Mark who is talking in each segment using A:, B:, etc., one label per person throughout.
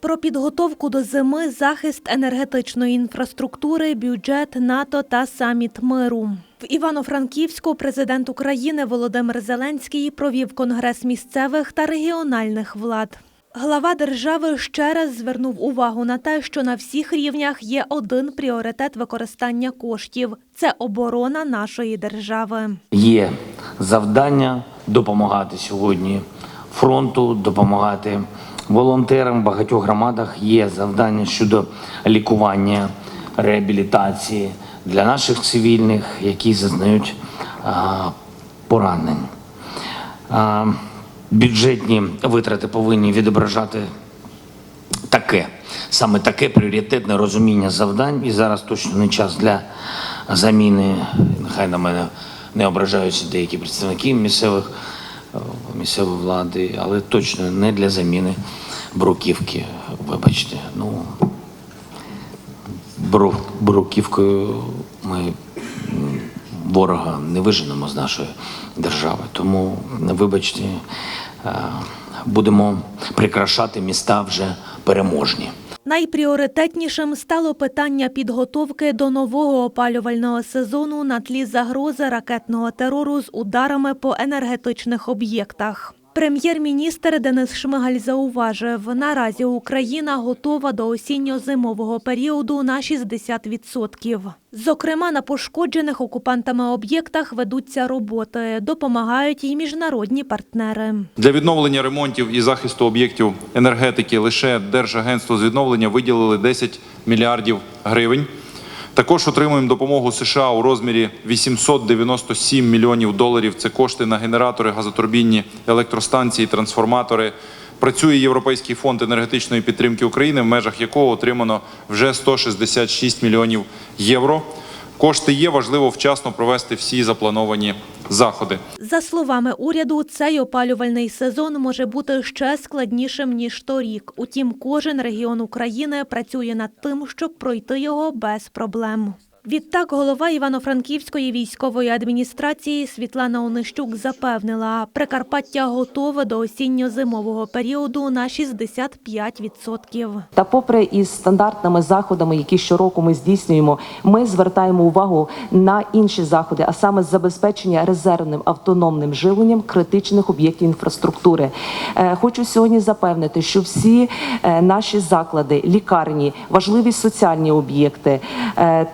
A: Про підготовку до зими, захист енергетичної інфраструктури, бюджет НАТО та саміт миру. В Івано-Франківську президент України Володимир Зеленський провів конгрес місцевих та регіональних влад. Глава держави ще раз звернув увагу на те, що на всіх рівнях є один пріоритет використання коштів це оборона нашої держави.
B: Є завдання допомагати сьогодні фронту, допомагати волонтерам в багатьох громадах. Є завдання щодо лікування, реабілітації для наших цивільних, які зазнають поранень. Бюджетні витрати повинні відображати таке, саме таке пріоритетне розуміння завдань. І зараз точно не час для заміни. Нехай на мене не ображаються деякі представники місцевих місцевої влади, але точно не для заміни бруківки. Вибачте, ну бруківкою ми ворога не виженемо з нашої держави. Тому, вибачте, е, будемо прикрашати міста вже переможні.
A: Найпріоритетнішим стало питання підготовки до нового опалювального сезону на тлі загрози ракетного терору з ударами по енергетичних об'єктах. Прем'єр-міністр Денис Шмигаль зауважив, наразі Україна готова до осінньо-зимового періоду на 60%. Зокрема, на пошкоджених окупантами об'єктах ведуться роботи, допомагають і міжнародні партнери.
C: Для відновлення ремонтів і захисту об'єктів енергетики лише Держагентство з відновлення виділили 10 мільярдів гривень. Також отримуємо допомогу США у розмірі 897 мільйонів доларів. Це кошти на генератори, газотурбінні, електростанції, трансформатори. Працює Європейський фонд енергетичної підтримки України, в межах якого отримано вже 166 мільйонів євро. Кошти є, важливо вчасно провести всі заплановані заходи.
A: За словами уряду, цей опалювальний сезон може бути ще складнішим ніж торік. Утім, кожен регіон України працює над тим, щоб пройти його без проблем. Відтак, голова Івано-Франківської військової адміністрації Світлана Онищук запевнила, Прикарпаття готове до осінньо-зимового періоду на 65%.
D: Та попри із стандартними заходами, які щороку ми здійснюємо, ми звертаємо увагу на інші заходи, а саме забезпечення резервним автономним живленням критичних об'єктів інфраструктури. Е, Хочу сьогодні запевнити, що всі е, наші заклади, лікарні, важливі соціальні об'єкти, е,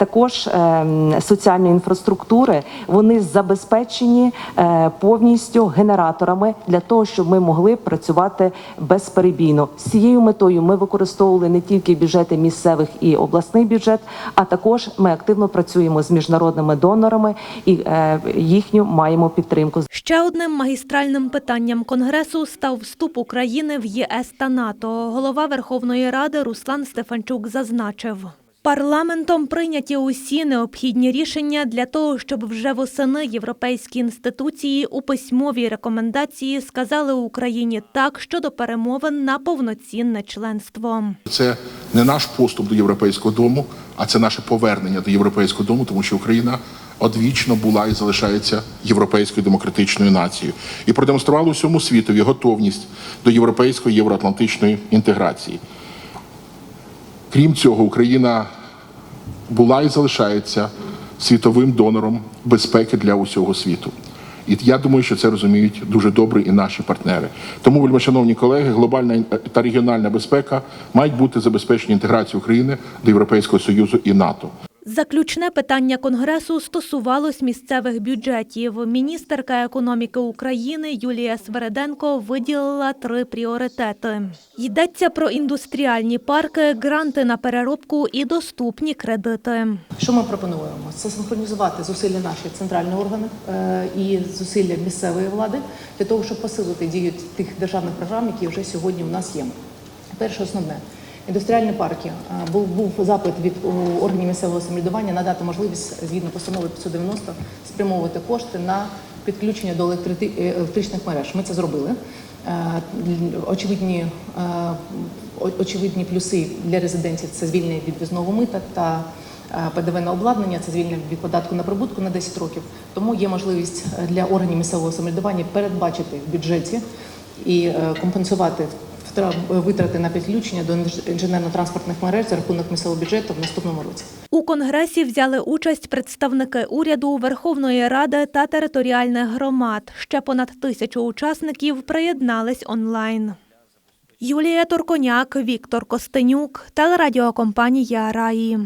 D: також е, соціальної інфраструктури, вони забезпечені е, повністю генераторами для того, щоб ми могли працювати безперебійно. З цією метою ми використовували не тільки бюджети місцевих і обласний бюджет, а також ми активно працюємо з міжнародними донорами і е, їхню маємо підтримку.
A: Ще одним магістральним питанням конгресу став вступ України в ЄС та НАТО. Голова Верховної Ради Руслан Стефанчук зазначив. Парламентом прийняті усі необхідні рішення для того, щоб вже восени європейські інституції у письмовій рекомендації сказали Україні так щодо перемовин на повноцінне членство.
E: Це не наш поступ до європейського дому, а це наше повернення до європейського дому, тому що Україна одвічно була і залишається європейською демократичною нацією і продемонструвала усьому світові готовність до європейської євроатлантичної інтеграції. Крім цього, Україна була і залишається світовим донором безпеки для усього світу. І я думаю, що це розуміють дуже добре і наші партнери. Тому, вельмишановні колеги, глобальна та регіональна безпека мають бути забезпечені інтеграцією України до Європейського Союзу і НАТО.
A: Заключне питання конгресу стосувалось місцевих бюджетів. Міністерка економіки України Юлія Свереденко виділила три пріоритети. Йдеться про індустріальні парки, гранти на переробку і доступні кредити.
F: Що ми пропонуємо? Це синхронізувати зусилля наших центральних органів е, і зусилля місцевої влади для того, щоб посилити дію тих державних програм, які вже сьогодні у нас є. Перше основне. Індустріальні парки був був запит від органів місцевого самоврядування надати можливість згідно постанови 590 спрямовувати кошти на підключення до е, електричних мереж. Ми це зробили. Очевидні, очевидні плюси для резидентів це звільнення від візного мита та ПДВ на обладнання, це звільнення від податку на прибутку на 10 років. Тому є можливість е, для органів місцевого самоврядування передбачити в бюджеті і е, компенсувати витрати на підключення до інженерно-транспортних мереж за рахунок місцевого бюджету в наступному році.
A: У конгресі взяли участь представники уряду, Верховної Ради та територіальних громад. Ще понад тисячу учасників приєднались онлайн. Юлія Турконяк, Віктор Костенюк, телерадіокомпанія Раї.